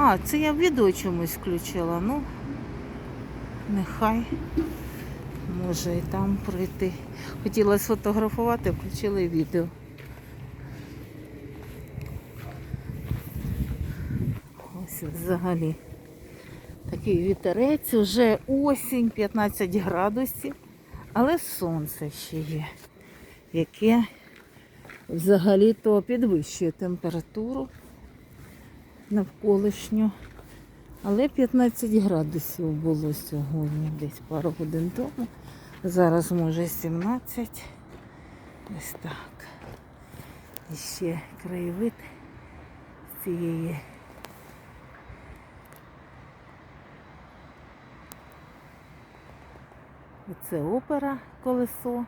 А, це я відео чомусь включила. Ну, нехай. Може і там пройти. Хотіла сфотографувати, включила відео. Ось взагалі. Такий вітерець, вже осінь, 15 градусів, але сонце ще є, яке взагалі-то підвищує температуру навколишню. Але 15 градусів було сьогодні, десь пару годин тому. Зараз може 17. Ось так. І ще краєвид цієї. Це опера колесо.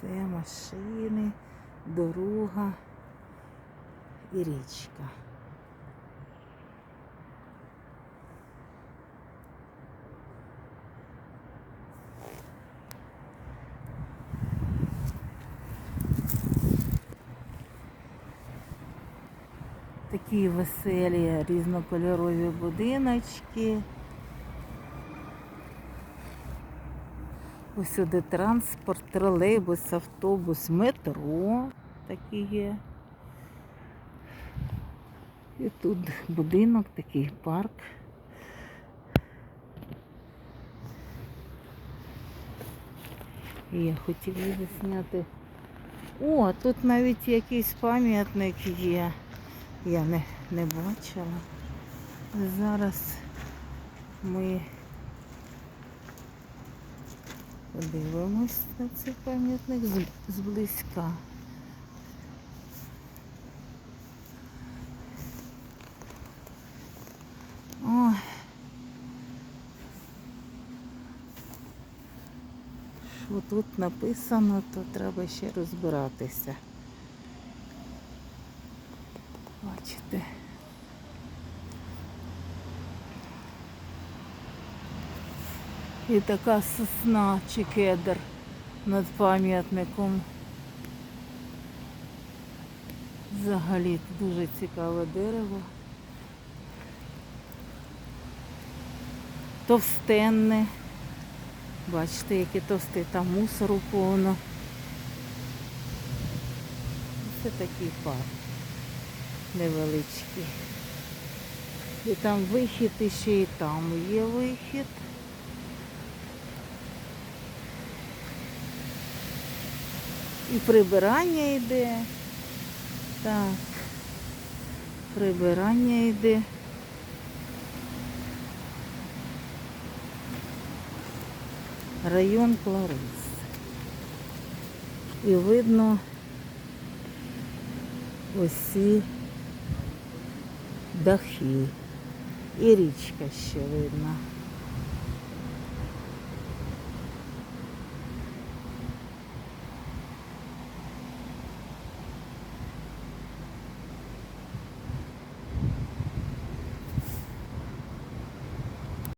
Це машини, дорога і річка. Такі веселі різнокольорові будиночки. Ось сюди транспорт, тролейбус, автобус, метро такі є. І тут будинок, такий парк. І я хотіла зняти. О, тут навіть якийсь пам'ятник є. Я не, не бачила. Зараз ми подивимось на цей пам'ятник зблизька. Ой. Що тут написано, то треба ще розбиратися. Бачите. І така сосна чи кедр над пам'ятником. Взагалі дуже цікаве дерево. Товстенне. Бачите, яке товсте, там мусору повно. Це такий парк невеличкий. І там вихід і ще і там є вихід. І прибирання йде. Так. Прибирання йде. Район Кларис. І видно ці дахи. І річка ще видно.